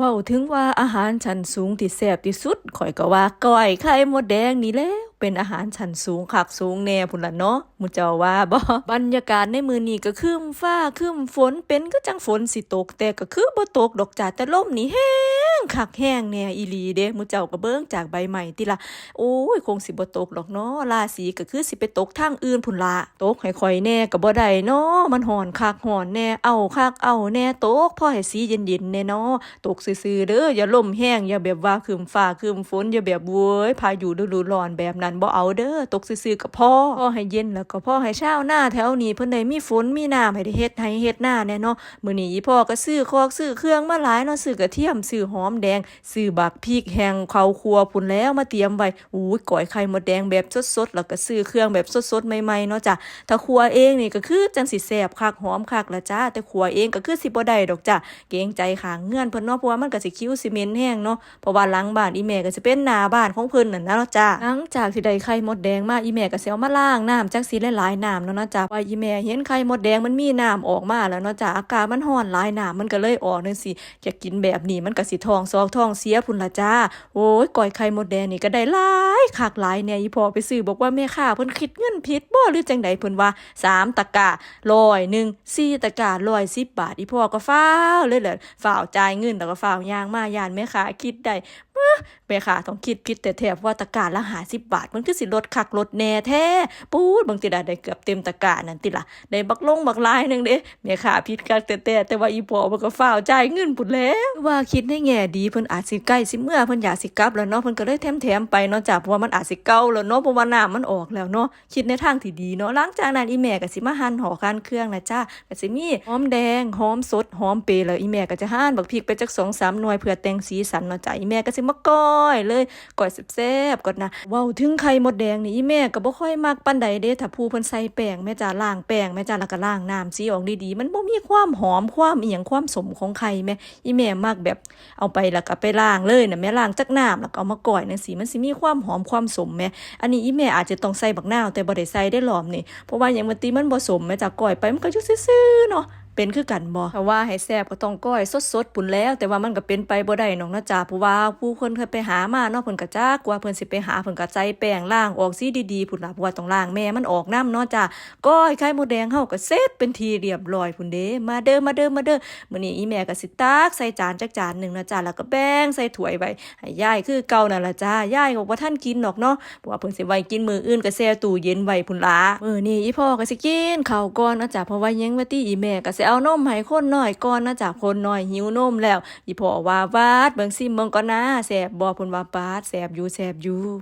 ว้าถึงว่าอาหารชั้นสูงที่แซ่บที่สุดข่อยก็ว่าก้อยไข่มดแดงนี่แล้วเป็นอาหารชั้นสูงคักสูงแน่พุ่นละเนาะมุเจ้าว่าบ่บรรยากาศในมือนี้ก็ครึ้มฟ้าครึ้มฝนเป็นก็จังฝนสิตกแต่ก็คือบ่ตกดอกจ้าแต่ลมนี่แห้ งคักแห้งแน่อีหลีเด้มูเจ้าก็เบิ่งจากใบไม้ติละโอ้ยคงสิบ่ตกดอกเนาะราศีก็คือสิไปตกทางอื่นพุ่นละตกให้ข่อยแน่ก็บ่ได้เนาะมันฮ้อนคักฮ้อนแน่เอาคักเอาแน่ตกพ่อให้สีเย็นๆแน่เนาะตกซื่อๆเด้ออย่าลมแห้งอย่าแบบว่าครึมฟ้าครึมฝนอย่าแบบเว้ยพายุฤดูร้อนแบบนั้นบ่เอาเด้อตกซื่อๆก็พ่อพ่อให้เย็นแล้วก็พ่อให้เช้าวนาแถวนี้เพิ่นได้มีฝนมีน้ำให้ได้เฮ็ดให้เฮ็ดหน้าแน่เนาะมื้อนี้พ่อก็ซื้อคอกซื้อเครื่องมาหลายเนาะซื้อกระเทียมซื้อหอมแดงซื้อบักพริกแห้งข้าวครัวพุ่นแล้วมาเตรียมไว้อู้ยก้อยไข่หมดแดงแบบสดๆแล้วก็ซื้อเครื่องแบบสดๆใหม่ๆเนาะจ้ะถ้าครัวเองนี่ก็คือจังสิแซ่บคักหอมคักละจ้าแต่ครัวเองก็คือสิบ่ได้ดอกจ้ะเกรงใจขางเงื่อนเพิ่นเนาะเพราะว่ามันก็สิคิ้วซีเมนต์แห้งเนาะเพราะว่าหลังบ้านอีแม่ก็สิเป็นหน้าบ้านของเพิ่นนั่นนะเนาะจ้ะหลังจากที่ได้ไข่หมดแดงมาอีแม่ก็สิเอามาล้างน้ำจักสิหลายๆน้ำเนาะเนาะจ้ะว่าอีแม่เห็นไข่หมดแดงมันมีน้ำออกมาแล้วเนาะจ้ะอากาศมันร้อนหลายน้ำมันก็เลยออกจังซี่อยากกินแบบนี้มันก็สิท้องซอกทองเสียพุ่นละจ้า โอ้ยก้อยไข่หมดแดงนี่ก็ได้หลายคากหลายแน่อีพอไปซื้อบอกว่าแม่ค้าเพิ่นคิดเงินผิดบ่หรือจังไดเพิ่นว่าสามตะกร้าร้อยหนึ่งสี่ตะกร้าร้อยสิบบาทอีพ่อก็ฟ้าวเลยแหละฟ้าวจ่ายเงินแล้วก็ฟ้าวยางมายานแม่ค้าคิดได้ แม่ค่ะต้องคิดผิดแต่แถบว่าตะการละหาสิบบาทมันคือสิลดคักลดแน่แท้ปูดบางทีได้ได้เกือบเต็มตะการนั่นติละได้บักลงบักลายหนึงเด้แม่ค่ะผิดคักแต่แต่แต่ว่าอีปอมันก็ฟ้าวจ่ายเงินพุ่นแล้วว่าคิดในแง่ดีเพิ่นอาจสิใกล้สิเมื่อเพิ่นอยากสิกลับแล้วเนาะเพิ่นก็เลยแถมๆไปเนาะจ้ะเพราะว่ามันอาจสิเก่าแล้วเนาะเพราะว่าน้ำมันออกแล้วเนาะคิดในทางที่ดีเนาะหลังจากนั้นอีแม่ก็สิมาหั่นห่อการเครื่องนะจ้าก็สิมีหอมแดงหอมสดหอมเปรย์แล้วอีแม่ก็จะหั่นบักพริกไปจัก2-3หน่วยเพื่อแต่งสีสันเนาะจ้ะอีแม่ก็สิมาก้อยเลยก่อยแซ่บๆก่อนนะเว้าถึงไข่มดแดงนี่แม่ก็บ่ค่อยมักปานใดเด้ถ้าผู้เพิ่นใส่แป้งแม่จ้าล้างแป้งแม่จ้าแล้วก็ล้างน้ำสีออกดีๆมันบ่มีความหอมความอีหยังความสมของไข่แม่อีแม่มักแบบเอาไปแล้วก็ไปล้างเลยน่ะแม่ล้างจักน้ำแล้วก็เอามาก่อยจังซี่มันสิมีความหอมความสมแม่อันนี้อีแม่อาจจะต้องใส่บักนาวแต่บ่ได้ใส่ได้หลอมนี่เพราะว่าหยังมันติมันบ่สมแม่จ้าก่อยไปมันก็อยู่ซื่อๆเนาะ เป็นคือกันบ่ถ้าว่าให้แซ่บก็ต้องก้อยสดๆปุ่นแล้ว แต่ว่ามันก็เป็นไปบ่ได้น้องนะจ๊ะเพราะว่าผู้เพิ่นเคยไปหามาเนาะเพิ่นก็จักว่าเพิ่นสิไปหาเพิ่นก็ใจแป้งล้างออกสิดีๆพุ่นล่ะเพราะว่าต้องล้างแม่มันออกน้ำเนาะจ้ะก้อยไข่มดแดงเฮาก็เสร็จเป็นทีเรียบร้อยพุ่นเด้มาเด้อมาเด้อมาเด้อมื้อนี้อีแม่ก็สิตักใส่จานจักจานหนึงนะจ๊ะแล้วก็แบ่งใส่ถ้วยไว้ให้ยายคือเก่านั่นล่ะจ้ายายก็บ่ทันกินดอกเนาะเพราะว่าเพิ่นสิไว้กินมื้ออื่นก็แช่ตู้เย็นไว้พุ่นล่ะมื้อนี้อีพ่อก็สิกินข้าวก่อนนะจ๊ะเพราะว่ายังว่าติอีแม่ก็สิเอานมให้คนหน่อยก่อนนะจากคนหน่อยหิวนมแล้วอีพ่อว่าวาดเบิ่งซิมเบิ่งก่อนนะแสบบ่เพิ่นว่าบาดแสบอยู่แสบอยู่